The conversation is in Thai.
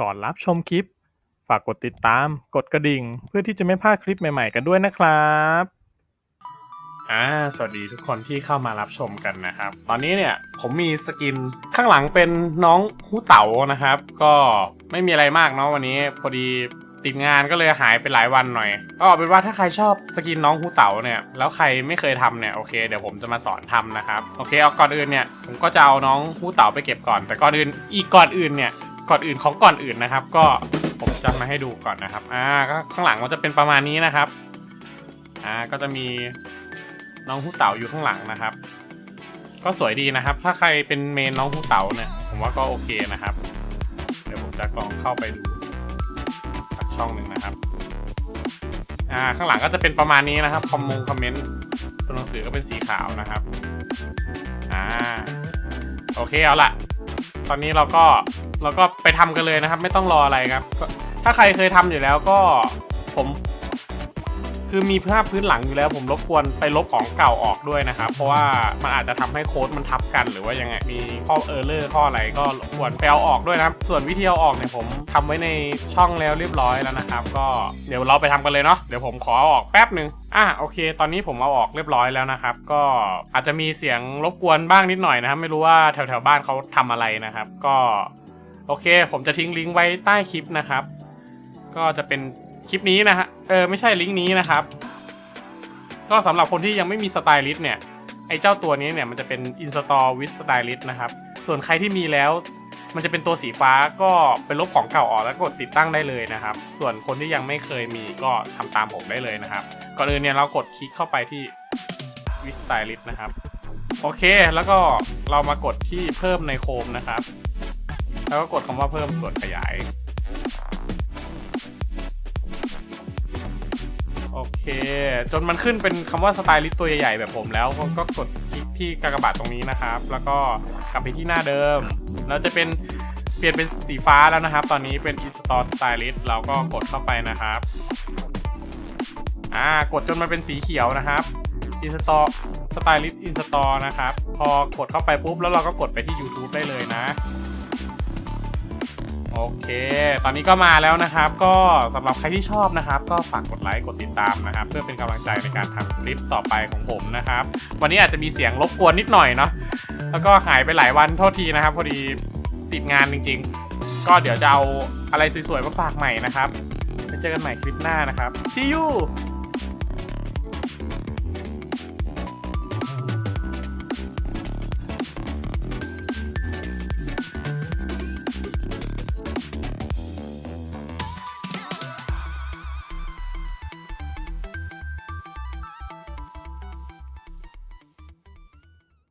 ก่อนรับชมคลิป ฝากกดติดตาม กดกระดิ่ง เพื่อที่จะไม่พลาดคลิปใหม่ๆกันด้วยนะครับอ่าสวัสดีทุกคนที่เข้ามารับชมกันนะครับ ตอนนี้เนี่ยผมมีสกินข้างหลังเป็นน้องฮูเต๋านะครับ ก็ไม่มีอะไรมากเนาะวันนี้พอดีติดงานก็เลยหายไปหลายวันหน่อย ก็เอาเป็นว่าถ้าใครชอบสกินน้องฮูเต๋าเนี่ย แล้วใครไม่เคยทำเนี่ยโอเคเดี๋ยวผมจะมาสอนทำนะครับ โอเคเอาก่อนอื่นเนี่ยผมก็จะเอาน้องฮูเต๋าไปเก็บก่อน แต่ก่อนอื่นอีกก่อนอื่นเนี่ย ก่อนอื่นของก่อนอื่นนะครับ ก็ผมจะมาให้ดูก่อนนะครับ อ่าก็ข้างหลังมันจะเป็นประมาณนี้นะครับ อ่าก็จะมีน้องฮูเต๋าอยู่ข้างหลังนะครับ ก็สวยดีนะครับ ถ้าใครเป็นเมนน้องฮูเต๋าเนี่ยผมว่าก็โอเคนะครับ เดี๋ยวผมจะลองเข้าไปดูสักช่องหนึ่งนะครับอ่าข้างหลังก็จะเป็นประมาณนี้นะครับคอมมงคอมเมนต์ตัวหนังสือก็เป็นสีขาวนะครับอ่าโอเคเอาละตอนนี้เราก็ เราก็ไปทำกันเลยนะครับ ไม่ต้องรออะไรครับ ถ้าใครเคยทำอยู่แล้วก็ผม คือมีภาพพื้นหลังอยู่แล้ว ผมรบกวนไปลบของเก่าออกด้วยนะครับ เพราะว่ามันอาจจะทำให้โค้ดมันทับกันหรือว่ายังไงมีข้อเออร์เลอร์ข้ออะไรก็รบกวนไปเอาออกด้วยนะครับ ส่วนวิธีเอาออกเนี่ยผมทำไว้ในช่องแล้วเรียบร้อยแล้วนะครับ ก็เดี๋ยวเราไปทำกันเลยเนาะเดี๋ยวผมขอเอาออกแป๊บหนึ่งอะโอเค ตอนนี้ผมเอาออกเรียบร้อยแล้วนะครับ ก็อาจจะมีเสียงรบกวนบ้างนิดหน่อยนะครับ ไม่รู้ว่าแถวแถวๆบ้านเขาทำอะไรนะครับ ก็ โอเค ผมจะทิ้งลิงก์ไว้ใต้คลิปนะครับ ก็จะเป็นคลิปนี้นะฮะเออไม่ใช่ลิงก์นี้นะครับ ก็สำหรับคนที่ยังไม่มีสไตลิสต์เนี่ยไอ้เจ้าตัวนี้เนี่ยมันจะเป็น install with stylist นะครับ ส่วนใครที่มีแล้ว มันจะเป็นตัวสีฟ้าก็ไปลบของเก่าออกแล้วกดติดตั้งได้เลยนะครับ ส่วนคนที่ยังไม่เคยมีก็ทำตามผมได้เลยนะครับ ก่อนอื่นเนี่ยเรากดคลิกเข้าไปที่ with stylist นะครับ โอเค แล้วก็เรามากดที่เพิ่มในโคมนะครับ แล้วก็กดคำว่าเพิ่มส่วนขยาย โอเค จนมันขึ้นเป็นคำว่าสไตลิสต์ตัวใหญ่ๆแบบผมแล้วก็กดคลิกที่กากบาทตรงนี้นะครับ แล้วก็กลับไปที่หน้าเดิม แล้วจะเป็นเปลี่ยนเป็นสีฟ้าแล้วนะครับ ตอนนี้เป็น install stylist เราก็กดเข้าไปนะครับอ่ากดจนมันเป็นสีเขียวนะครับ install stylist install นะครับ พอกดเข้าไปปุ๊บ แล้วเราก็กดไปที่ YouTube ได้เลยนะ โอเค ตอนนี้ก็มาแล้วนะครับ ก็สำหรับใครที่ชอบนะครับ ก็ฝากกดไลค์กดติดตามนะครับ เพื่อเป็นกำลังใจในการทำคลิปต่อไปของผมนะครับ วันนี้อาจจะมีเสียงรบกวนนิดหน่อยเนาะแล้วก็หายไปหลายวันโทษทีนะครับพอดีติดงานจริง ๆ ก็เดี๋ยวจะเอาอะไรสวยๆมาฝากใหม่นะครับไปเจอกันใหม่คลิปหน้านะครับ see you